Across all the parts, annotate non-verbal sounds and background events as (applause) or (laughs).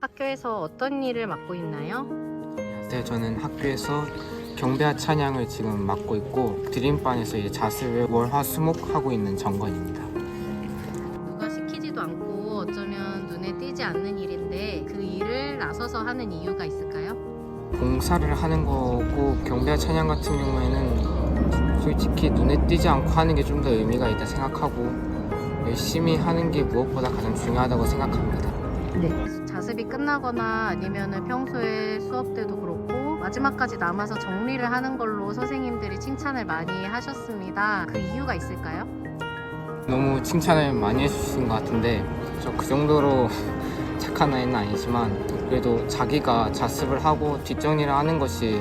학교에서 어떤 일을 맡고 있나요? 네, 저는 학교에서 경배와 찬양을 지금 맡고 있고 드림반에서 이제 자습을 월화수목 하고 있는 정건입니다. 누가 시키지도 않고 어쩌면 눈에 띄지 않는 일인데 그 일을 나서서 하는 이유가 있을까요? 봉사를 하는 거고 경배와 찬양 같은 경우에는 솔직히 눈에 띄지 않고 하는 게 좀 더 의미가 있다 생각하고 열심히 하는 게 무엇보다 가장 중요하다고 생각합니다. 네. 자습이 끝나거나 아니면은 평소에 수업 때도 그렇고 마지막까지 남아서 정리를 하는 걸로 선생님들이 칭찬을 많이 하셨습니다. 그 이유가 있을까요? 너무 칭찬을 많이 해주신 것 같은데 저 그 정도로 (laughs) 착한 아이는 아니지만 그래도 자기가 자습을 하고 뒷정리를 하는 것이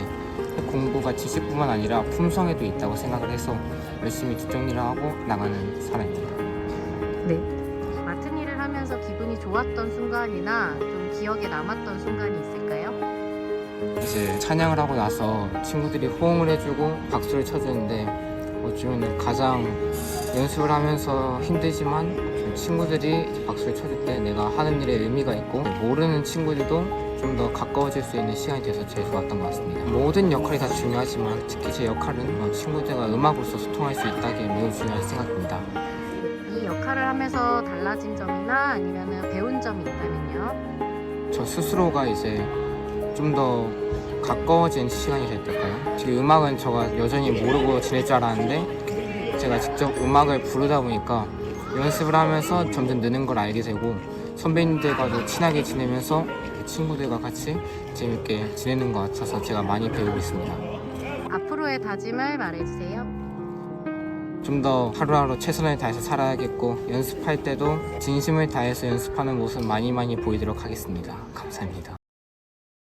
공부가 지식뿐만 아니라 품성에도 있다고 생각을 해서 열심히 뒷정리를 하고 나가는 사람입니다. 맡은 일을 하면서 기분이 좋았던 순간이나 좀 기억에 남았던 순간이 있을까요? 이제 찬양을 하고 나서 친구들이 호응을 해주고 박수를 쳐주는데 어쩌면 가장 연습을 하면서 힘들지만 좀 친구들이 박수를 쳐줄 때 내가 하는 일에 의미가 있고 모르는 친구들도 좀 더 가까워질 수 있는 시간이 돼서 제일 좋았던 것 같습니다. 모든 역할이 다 중요하지만 특히 제 역할은 어, 친구들과 음악으로서 소통할 수 있다기에 매우 중요하게 생각합니다. 이 역할을 하면서 달라진 점이나 아니면은 배운 점이 있다면요? 저 스스로가 이제 좀 더 가까워진 시간이 됐달까요? 지금 음악은 제가 여전히 모르고 지낼 줄 알았는데 제가 직접 음악을 부르다 보니까 연습을 하면서 점점 느는 걸 알게 되고 선배님들과도 친하게 지내면서 친구들과 같이 재밌게 지내는 것 같아서 제가 많이 배우고 있습니다. 앞으로의 다짐을 말해주세요. 좀 더 하루하루 최선을 다해서 살아야겠고 연습할 때도 진심을 다해서 연습하는 모습 많이 많이 보이도록 하겠습니다. 감사합니다.